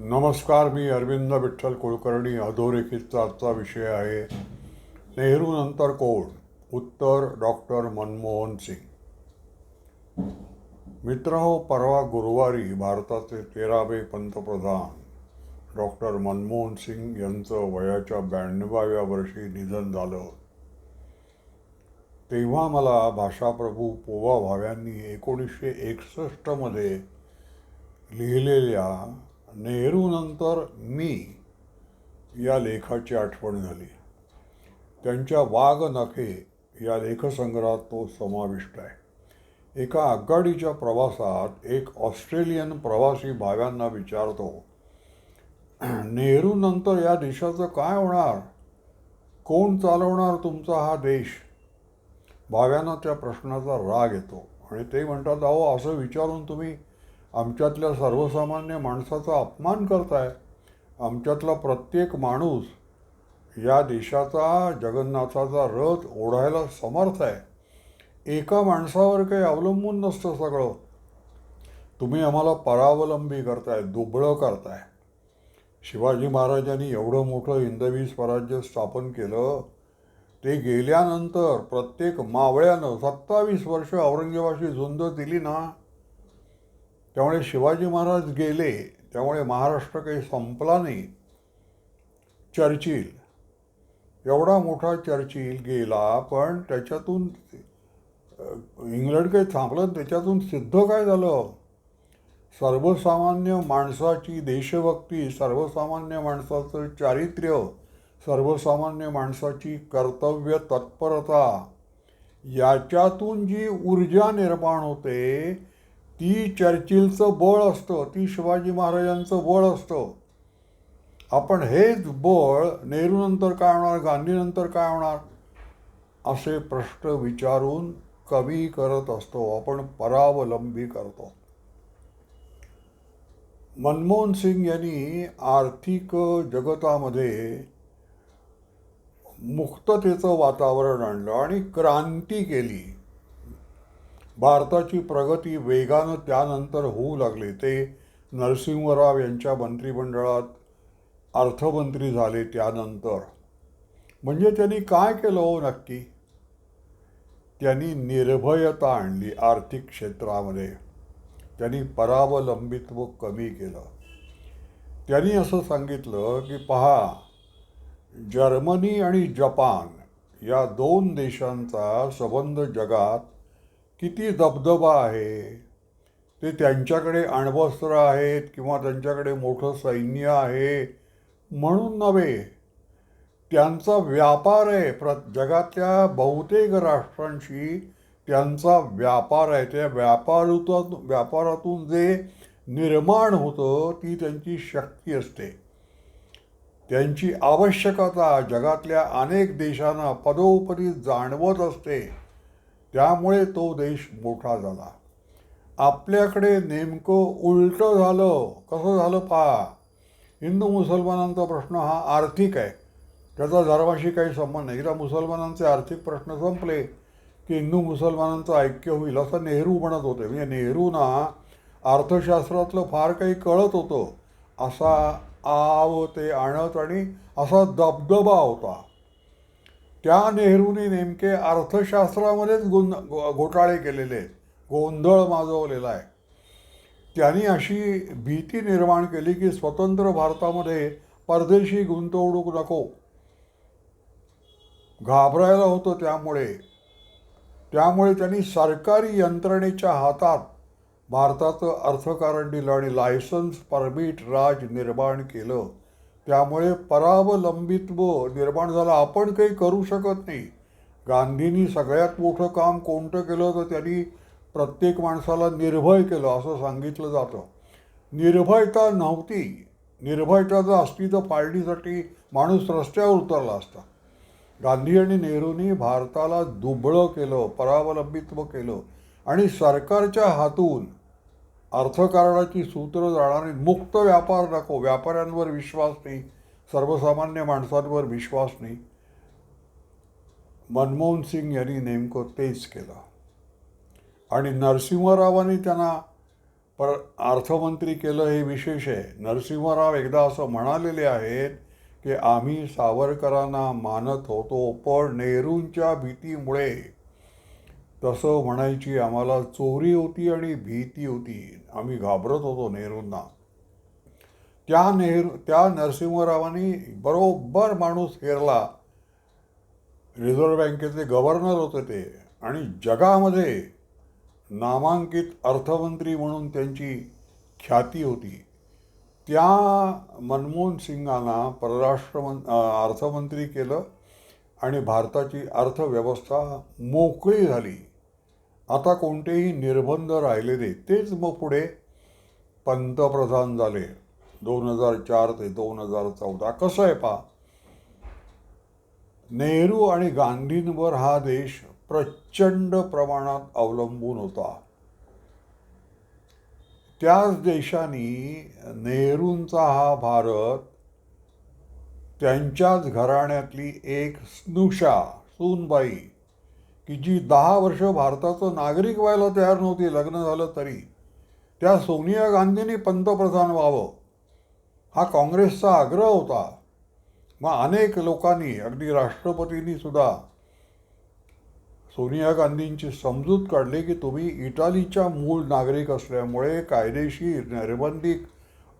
नमस्कार मी अरविंद विठ्ठल कुलकर्णी अधोरेखितचा आजचा विषय आहे. नेहरू नंतर कोण? उत्तर डॉक्टर मनमोहन सिंग. मित्र हो परवा गुरुवारी भारताचे तेरावे पंतप्रधान डॉक्टर मनमोहन सिंग यांचं वयाच्या ब्याण्णवाव्या वर्षी निधन झालं. तेव्हा मला भाषाप्रभू पोवा भाव्यांनी एकोणीसशे एकसष्टमध्ये लिहिलेल्या नेहरूनंतर मी या लेखाची आठवण झाली. त्यांच्या वाघ नखे या लेखसंग्रहात तो समाविष्ट आहे. एका आगगाडीच्या प्रवासात एक ऑस्ट्रेलियन प्रवासी भाव्यांना विचारतो नेहरूनंतर या देशाचं काय होणार? कोण चालवणार तुमचा हा देश? भाव्यांना त्या प्रश्नाचा राग येतो आणि ते म्हणतात अहो असं विचारून तुम्ही आमच्यातल्या सर्वसामान्य माणसाचा अपमान करताय. आमच्यातला प्रत्येक माणूस या देशाचा जगन्नाथाचा रथ ओढायला समर्थ आहे. एका माणसावर काही अवलंबून नसतं सगळं. तुम्ही आम्हाला परावलंबी करताय दुबळं करताय. शिवाजी महाराजांनी एवढं मोठं हिंदवी स्वराज्य स्थापन केलं ते गेल्यानंतर प्रत्येक मावळ्यानं सत्तावीस वर्ष औरंगजेबाशी झुंज दिली ना? त्यामुळे शिवाजी महाराज गेले त्यामुळे महाराष्ट्र काही संपला नाही. चर्चिल एवढा मोठा चर्चिल गेला पण त्याच्यातून इंग्लंड काही थांबलं त्याच्यातून सिद्ध काय झालं? सर्वसामान्य माणसाची देशभक्ती सर्वसामान्य माणसाचं चारित्र्य सर्वसामान्य माणसाची कर्तव्य तत्परता याच्यातून जी ऊर्जा निर्माण होते ती चर्चिलचं बळ असतं ती शिवाजी महाराजांचं बळ असतं. आपण हेच बळ नेहरूनंतर काय होणार गांधीनंतर काय होणार असे प्रश्न विचारून कमी करत असतो आपण परावलंबी करतो. मनमोहन सिंग यांनी आर्थिक जगतामध्ये मुक्ततेचं वातावरण आणलं आणि क्रांती केली. भारताची प्रगती वेगानं त्यानंतर होऊ लागली. ते नरसिंहराव यांच्या मंत्रिमंडळात अर्थमंत्री झाले त्यानंतर. म्हणजे त्यांनी काय केलं हो नक्की? त्यांनी निर्भयता आणली आर्थिक क्षेत्रामध्ये. त्यांनी परावलंबित्व कमी केलं. त्यांनी असं सांगितलं की पहा जर्मनी आणि जपान या दोन देशांचा संबंध जगात किती दबदबा आहे. ते त्यांच्याकडे अण्वस्त्र आहेत किंवा त्यांच्याकडे मोठं सैन्य आहे म्हणून नव्हे. त्यांचा व्यापार आहे. प्र जगातल्या बहुतेक राष्ट्रांशी त्यांचा व्यापार आहे. त्या व्यापारातून व्यापारातून जे निर्माण होतं ती त्यांची शक्ती असते. त्यांची आवश्यकता जगातल्या अनेक देशांना पदोपदी जाणवत असते. त्यामुळे तो देश मोठा झाला. आपल्याकडे नेमकं उलटं झालं कसं झालं पहा. हिंदू मुसलमानांचा प्रश्न हा आर्थिक आहे. त्याचा धर्माशी काही संबंध नाही. एकदा मुसलमानांचे आर्थिक प्रश्न संपले की हिंदू मुसलमानांचं ऐक्य होईल असं नेहरू म्हणत होते. म्हणजे नेहरूंना अर्थशास्त्रातलं फार काही कळत होतं. असा आव ते आणत आणि असा दबदबा होता. त्या नेहरूने नेमके अर्थशास्त्रामध्येच गुं घोटाळे केलेले आहेत. गोंधळ माजवलेला आहे. त्यांनी अशी भीती निर्माण केली की स्वतंत्र भारतामध्ये परदेशी गुंतवणूक नको. घाबरायला होतं त्यामुळे. त्यामुळे त्यांनी सरकारी यंत्रणेच्या हातात भारताचं अर्थकारण दिलं आणि लायसन्स परमिट राज निर्माण केलं. त्यामुळे परावलंबित्व निर्माण झालं. आपण काही करू शकत नाही. गांधींनी सगळ्यात मोठं काम कोणतं केलं? तर त्यांनी प्रत्येक माणसाला निर्भय केलं असं सांगितलं जातं. निर्भयता नव्हती. निर्भयता जर असती तर पाळणीसाठी माणूस रस्त्यावर उतरला असता. गांधी आणि नेहरूंनी भारताला दुबळं केलं परावलंबित्व केलं. आणि सरकारच्या हातून अर्थकारणाची सूत्र जाणारी मुक्त व्यापार नको. व्यापाऱ्यांवर विश्वास नाही. सर्वसामान्य माणसांवर विश्वास नाही. मनमोहन सिंग यांनी नेमकं तेच केलं. आणि नरसिंहरावांनी त्यांना पर अर्थमंत्री केलं हे विशेष आहे. नरसिंहराव एकदा असं म्हणालेले आहेत की आम्ही सावरकरांना मानत होतो पण नेहरूंच्या भीतीमुळे तसं म्हणायची आम्हाला चोरी होती आणि भीती होती. आम्ही घाबरत होतो नेहरूंना. त्या नेहरू त्या नरसिंहरावांनी बरोबर माणूस हेरला. रिझर्व्ह बँकेचे गव्हर्नर होते ते. आणि जगामध्ये नामांकित अर्थमंत्री म्हणून त्यांची ख्याती होती. त्या मनमोहन सिंगांना परराष्ट्र अर्थमंत्री केलं आणि भारताची अर्थव्यवस्था मोकळी झाली. आता कोणतेही निर्बंध राहिले नाही तेच मग पुढे पंतप्रधान झाले. दोन हजार चार ते दोन हजार चौदा. कसं आहे पा नेहरू आणि गांधींवर हा देश प्रचंड प्रमाणात अवलंबून होता. त्याच देशांनी नेहरूंचा हा भारत त्यांच्याच घराण्यातली एक स्नुषा सूनबाई की जी दहा वर्ष भारताचं नागरिक व्हायला तयार नव्हती लग्न झालं तरी त्या सोनिया गांधींनी पंतप्रधान व्हावं हा काँग्रेसचा आग्रह होता. मग अनेक लोकांनी अगदी राष्ट्रपतींनी सुद्धा सोनिया गांधींची समजूत काढली की तुम्ही इटालीच्या मूळ नागरिक असल्यामुळे कायदेशीर निर्बंधित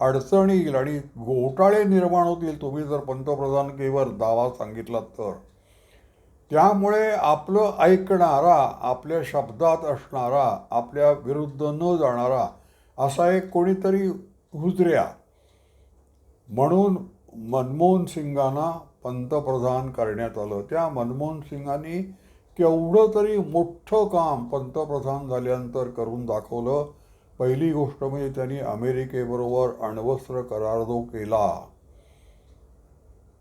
अडचणी येईल आणि घोटाळे निर्माण होतील. तुम्ही जर पंतप्रधान केवर दावा सांगितला तर. त्यामुळे आपलं ऐकणारा आपल्या शब्दात असणारा आपल्या विरुद्ध न जाणारा असा एक कोणीतरी हुजऱ्या. म्हणून मनमोहन सिंगांना पंतप्रधान करण्यात आलं. त्या मनमोहन सिंगांनी केवढं तरी मोठं काम पंतप्रधान झाल्यानंतर करून दाखवलं. पहिली गोष्ट म्हणजे त्यांनी अमेरिकेबरोबर अण्वस्त्र करार जो केला.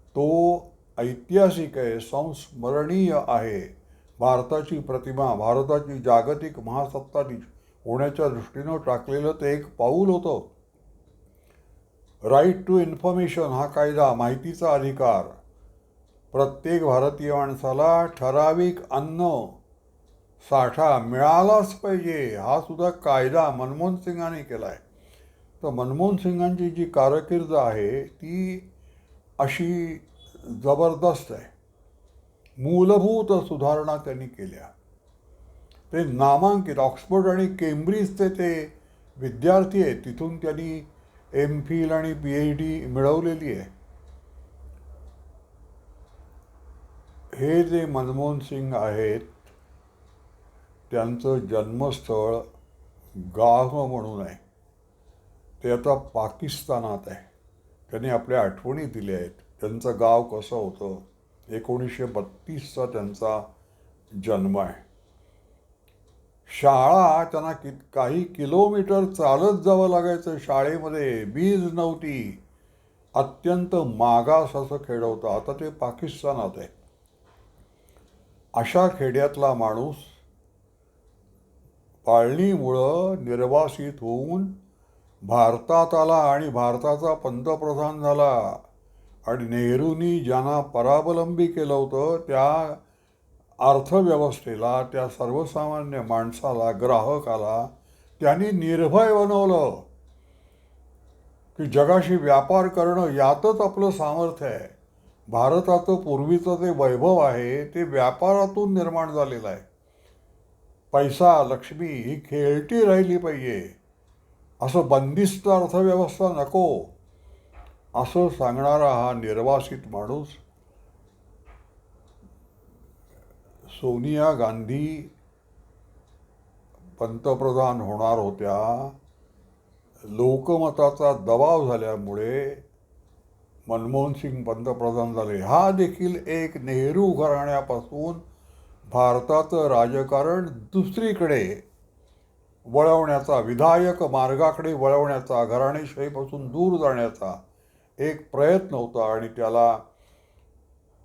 तो ऐतिहासिक आहे संस्मरणीय आहे. भारताची प्रतिमा भारताची जागतिक महासत्ता होण्याच्या दृष्टीनं टाकलेलं ते एक पाऊल होतं. राईट टू इन्फॉर्मेशन हा कायदा माहितीचा अधिकार. प्रत्येक भारतीय माणसाला ठराविक अन्न साठा मिळालाच पाहिजे हा सुद्धा कायदा मनमोहन सिंगाने केला आहे तर मनमोहन सिंगांची जी कारकीर्द आहे ती अशी जबरदस्त आहे. मूलभूत सुधारणा त्यांनी केल्या. ते नामांकित ऑक्सफोर्ड आणि केम्ब्रिजचे ते विद्यार्थी आहेत तिथून त्यांनी एम फिल आणि पी एच डी मिळवलेली आहे. हे जे मनमोहन सिंग आहेत त्यांचं जन्मस्थळ गाह म्हणून आहे. ते आता पाकिस्तानात आहे. त्यांनी आपल्या आठवणी दिल्या आहेत. त्यांचं गाव कसं होतं? एकोणीसशे बत्तीसचा त्यांचा जन्म आहे. शाळा त्यांना कि काही किलोमीटर चालत जावं लागायचं. शाळेमध्ये वीज नव्हती. अत्यंत मागास असं खेड होतं. आता ते पाकिस्तानात आहे. अशा खेड्यातला माणूस पाळणीमुळं निर्वासित होऊन भारतात आला आणि भारताचा पंतप्रधान झाला. आणि नेहरूंनी ज्यांना परावलंबी केलं होतं त्या अर्थव्यवस्थेला त्या सर्वसामान्य माणसाला ग्राहकाला त्यांनी निर्भय बनवलं. की जगाशी व्यापार करणं यातच आपलं सामर्थ्य आहे. भारताचं पूर्वीचं जे वैभव आहे ते व्यापारातून निर्माण झालेलं आहे. पैसा लक्ष्मी ही खेळती राहिली पाहिजे. असं बंदिस्त अर्थव्यवस्था नको. असं सांगणारा हा निर्वासित माणूस सोनिया गांधी पंतप्रधान होणार होत्या. लोकमताचा दबाव झाल्यामुळे मनमोहन सिंग पंतप्रधान झाले. हा देखील एक नेहरू घराण्यापासून भारताचं राजकारण दुसरीकडे वळवण्याचा विधायक मार्गाकडे वळवण्याचा घराणेशाहीपासून दूर जाण्याचा एक प्रयत्न होता आणि त्याला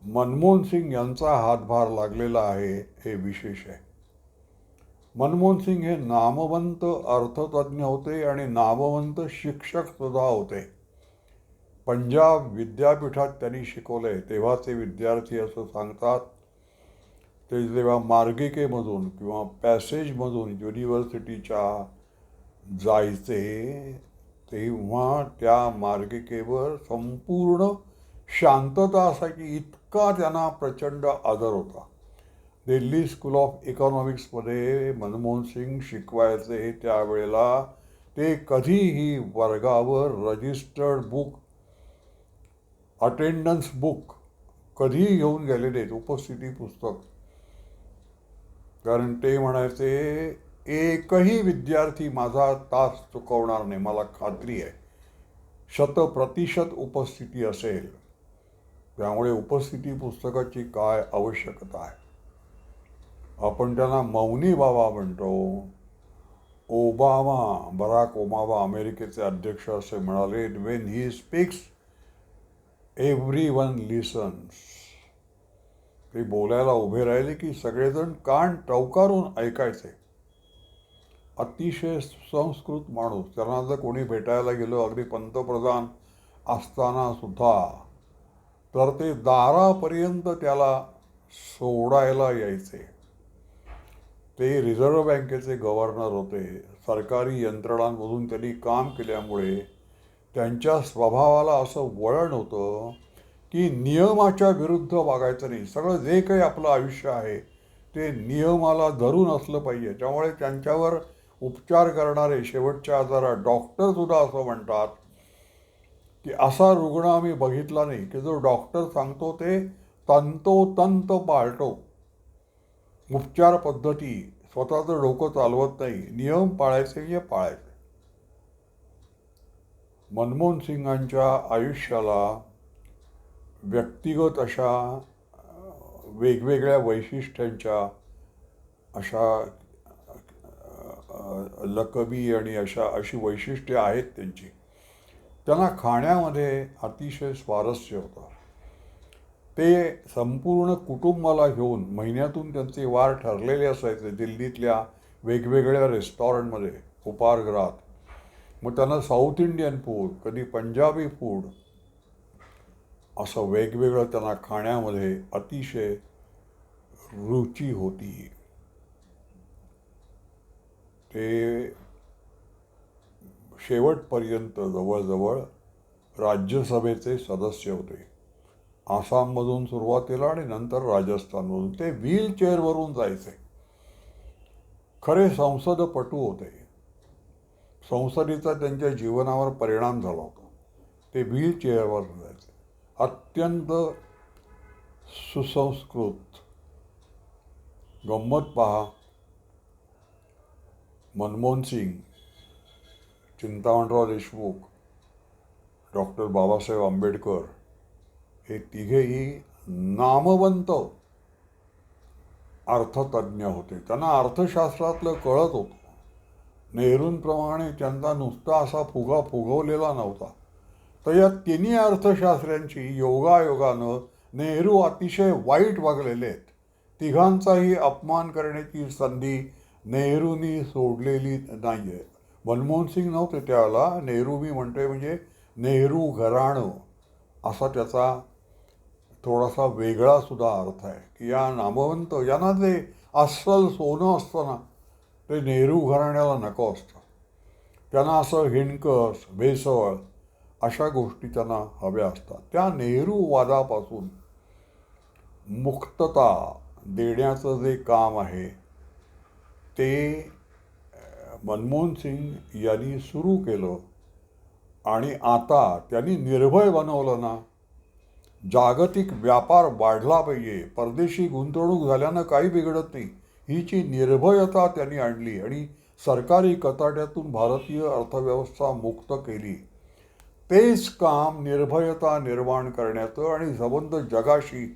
मनमोहन सिंग यांचा हातभार लागलेला आहे हे विशेष आहे. मनमोहन सिंग हे नामवंत अर्थतज्ज्ञ होते आणि नामवंत शिक्षक सुद्धा होते. पंजाब विद्यापीठात त्यांनी शिकवले तेव्हाचे विद्यार्थी असं सांगतात ते जेव्हा मार्गिकेमधून किंवा पॅसेजमधून युनिव्हर्सिटीच्या जायचे तेव्हा त्या मार्गिकेवर संपूर्ण शांतता असायची इतका त्यांना प्रचंड आदर होता. दिल्ली स्कूल ऑफ इकॉनॉमिक्समध्ये मनमोहन सिंग शिकवायचे त्यावेळेला ते कधीही वर्गावर रजिस्टर्ड बुक अटेंडन्स बुक कधीही घेऊन गेले नाहीत उपस्थिती पुस्तक. कारण ते म्हणायचे एकही विद्यार्थी माझा तास चुकवणार नाही मला खात्री आहे. शतप्रतिशत उपस्थिती असेल. त्यामुळे उपस्थिती पुस्तकाची काय आवश्यकता आहे? आपण त्यांना मौनी बाबा म्हणतो. ओबामा बराक ओबामा अमेरिकेचे अध्यक्ष असे म्हणाले when he speaks everyone listens ते बोलायला उभे राहिले की सगळेजण कान टवकारून ऐकायचे. अतिशय संस्कृत माणूस. त्यांना जर कोणी भेटायला गेलो अगदी पंतप्रधान असताना सुद्धा तर ते दारापर्यंत त्याला सोडायला यायचे. ते रिझर्व्ह बँकेचे गव्हर्नर होते. सरकारी यंत्रणांमधून त्यांनी काम केल्यामुळे त्यांच्या स्वभावाला असं वळण होतं की नियमाच्या विरुद्ध वागायचं नाही. सगळं जे काही आपलं आयुष्य आहे ते नियमाला धरून असलं पाहिजे. त्यामुळे त्यांच्यावर उपचार करणारे शेवटच्या आजारात डॉक्टरसुद्धा असं म्हणतात की असा रुग्ण आम्ही बघितला नाही की जो डॉक्टर सांगतो ते तंतोतंत पाळतो. उपचार पद्धती स्वतःचं डोकं चालवत नाही नियम पाळायचे म्हणजे पाळायचे. मनमोहन सिंगांच्या आयुष्याला व्यक्तिगत अशा वेगवेगळ्या वैशिष्ट्यांच्या अशा लकबी आणि अशा अशी वैशिष्ट्ये आहेत त्यांची. त्यांना खाण्यामध्ये अतिशय स्वारस्य होतं. ते संपूर्ण कुटुंबाला घेऊन महिन्यातून त्यांचे वार ठरलेले असायचे दिल्लीतल्या वेगवेगळ्या रेस्टॉरंटमध्ये उपाहारगृहात मग त्यांना साऊथ इंडियन फूड कधी पंजाबी फूड असं वेगवेगळं त्यांना खाण्यामध्ये अतिशय रुची होती. ते शेवटपर्यंत जवळजवळ राज्यसभेचे सदस्य होते. आसाममधून सुरुवातीला आणि नंतर राजस्थानमधून. ते व्हीलचेअरवरून जायचे. खरे संसदपटू होते. संसदेचा त्यांच्या जीवनावर परिणाम झाला होता. ते व्हीलचेअरवर जायचे. अत्यंत सुसंस्कृत. गंमत पहा. मनमोहन सिंग चिंतामणराव देशमुख डॉक्टर बाबासाहेब आंबेडकर हे तिघेही नामवंत अर्थतज्ञ होते. त्यांना अर्थशास्त्रातलं कळत होतं. नेहरूंप्रमाणे त्यांचा नुसता असा फुगा फुगवलेला नव्हता. तर या तिन्ही अर्थशास्त्र्यांची योगायोगानं नेहरू अतिशय वाईट वागलेले आहेत. तिघांचाही अपमान करण्याची संधी नेहरूंनी सोडलेली नाही आहे मनमोहन सिंग नव्हते त्याला. नेहरू मी म्हणतोय म्हणजे नेहरू घराणं असा त्याचा थोडासा वेगळासुद्धा अर्थ आहे. की या नामवंत यांना जे अस्सल सोनं असतं ना ते नेहरू घराण्याला नको असतं. त्यांना असं हिणकस भेसळ अशा गोष्टी त्यांना हव्या असतात. त्या नेहरू वादापासून मुक्तता देण्याचं जे काम आहे ते मनमोहन सिंग यांनी सुरू केलं आणि आता त्यांनी निर्भय बनवलं ना. जागतिक व्यापार वाढला पाहिजे. परदेशी गुंतवणूक झाल्यानं काही बिघडत नाही. हिची निर्भयता त्यांनी आणली आणि सरकारी कताट्यातून भारतीय अर्थव्यवस्था मुक्त केली. तेच काम निर्भयता निर्माण करण्याचं आणि संबंध जगाशी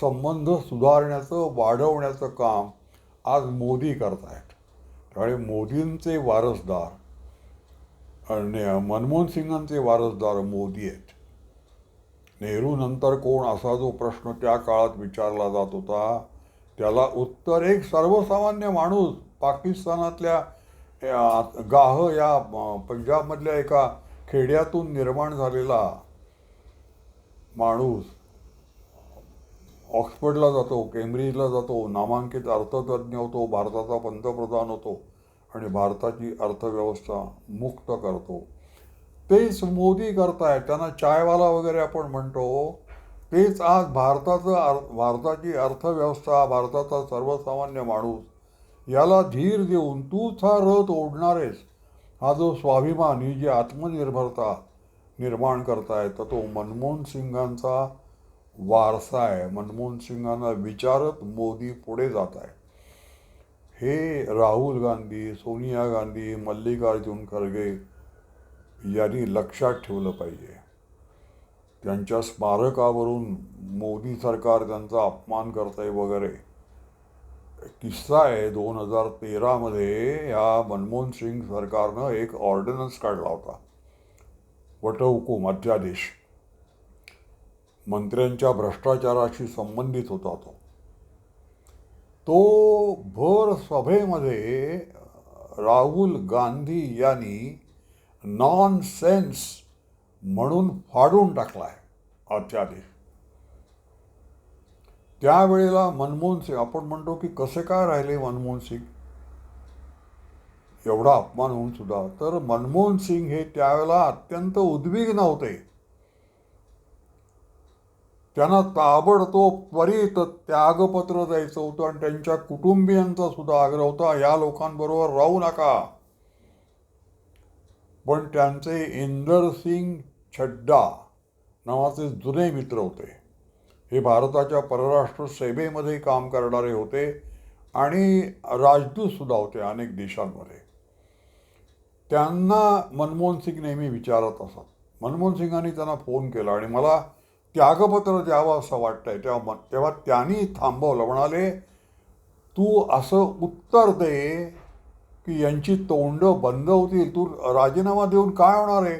संबंध सुधारण्याचं वाढवण्याचं काम आज मोदी करत आहेत त्यामुळे मोदींचे वारसदार आणि मनमोहन सिंगांचे वारसदार मोदी आहेत. नेहरू नंतर कोण असा जो प्रश्न त्या काळात विचारला जात होता त्याला उत्तर एक सर्वसामान्य माणूस पाकिस्तानातल्या गाह या पंजाबमधल्या एका खेड्यातून निर्माण झालेला माणूस ऑक्सफर्डला जातो केम्ब्रिजला जातो नामांकित अर्थतज्ज्ञ होतो भारताचा पंतप्रधान होतो आणि भारताची अर्थव्यवस्था मुक्त करतो. तेच मोदी करतायत त्यांना चायवाला वगैरे आपण म्हणतो. तेच आज भारताचं अर भारताची अर्थव्यवस्था भारताचा सर्वसामान्य माणूस याला धीर देऊन तूच हा रथ ओढणारेस हा जो स्वाभिमान ही जी आत्मनिर्भरता निर्माण करताय तर तो मनमोहन सिंगांचा वारसा आहे. मनमोहन सिंगांना विचारत मोदी पुढे जात आहे. हे राहुल गांधी सोनिया गांधी मल्लिकार्जुन खरगे यांनी लक्षात ठेवलं पाहिजे. त्यांच्या स्मारकावरून मोदी सरकार त्यांचा अपमान करतंय वगैरे. किस्सा आहे दोन हजार तेरामध्ये ह्या मनमोहन सिंग सरकारनं एक ऑर्डिनन्स काढला होता. वटहुकूम अध्यादेश. मंत्र्यांच्या भ्रष्टाचाराशी संबंधित होता तो. तो भर सभेमध्ये राहुल गांधी यांनी नॉन सेन्स म्हणून फाडून टाकला आहे अध्यादेश त्यावेळेला मनमोहन सिंग आपण म्हणतो की कसे काय राहिले मनमोहन सिंग? एवढा अपमान होऊन सुद्धा. तर मनमोहन सिंग हे त्यावेळेला अत्यंत उद्विग्न होते. त्यांना ताबडतोब त्वरित त्यागपत्र द्यायचं होतं आणि त्यांच्या कुटुंबियांचा सुद्धा आग्रह होता या लोकांबरोबर राहू नका. पण त्यांचे इंदरसिंग छड्डा नावाचे जुने मित्र होते. हे भारताच्या परराष्ट्र सेवेमध्ये काम करणारे होते आणि राजदूत सुद्धा होते अनेक देशांमध्ये. त्यांना मनमोहन सिंग नेहमी विचारत असत. मनमोहन सिंगांनी त्यांना फोन केला आणि मला त्यागपत्र द्यावं असं वाटतंय. तेव्हा मग तेव्हा त्यांनी थांबवलं. म्हणाले तू असं उत्तर दे की यांची तोंडं बंद होतील. तू राजीनामा देऊन काय होणार आहे?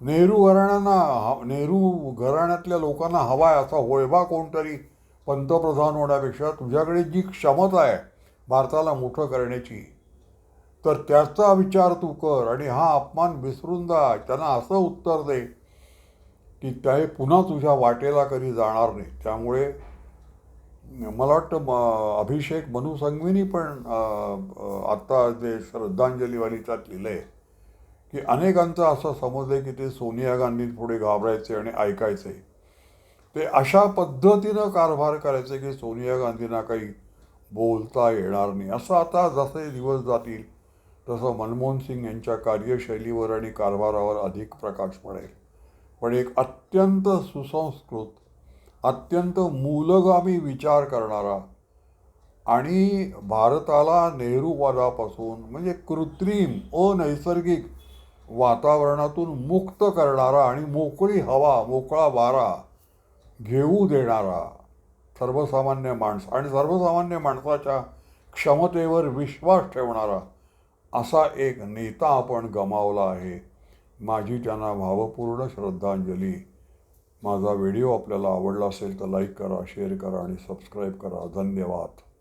नेहरू घराण्यांना नेहरू घराण्यातल्या लोकांना हवा आहे असा होयबा कोणतरी पंतप्रधान होण्यापेक्षा तुझ्याकडे जी क्षमता आहे भारताला मोठं करण्याची तर त्याचा विचार तू कर आणि हा अपमान विसरून जा. त्यांना असं उत्तर दे. की ते पुन्हा तुझ्या वाटेला कधी जाणार नाही. त्यामुळे मला वाटतं म- अभिषेक मनु संघवीनी पण आत्ता जे श्रद्धांजलीवालीच्यात लिहिलं आहे की अनेकांचं असं समजलं की ते सोनिया गांधी पुढे घाबरायचे आणि ऐकायचे. ते अशा पद्धतीनं कारभार करायचे की सोनिया गांधींना काही बोलता येणार नाही. असं आता जसे दिवस जातील तसं मनमोहन सिंग यांच्या कार्यशैलीवर आणि कारभारावर अधिक प्रकाश पडेल. पण एक अत्यंत सुसंस्कृत अत्यंत मूलगामी विचार करणारा आणि भारताला नेहरूवादापासून म्हणजे कृत्रिम अनैसर्गिक वातावरणातून मुक्त करणारा आणि मोकळी हवा मोकळा वारा घेऊ देणारा सर्वसामान्य माणसं आणि सर्वसामान्य माणसाच्या क्षमतेवर विश्वास ठेवणारा असा एक नेता आपण गमावला आहे. माझी त्यांना भावपूर्ण श्रद्धांजली. माझा व्हिडिओ आपल्याला आवडला असेल तर लाईक करा शेअर करा आणि सबस्क्राईब करा. धन्यवाद.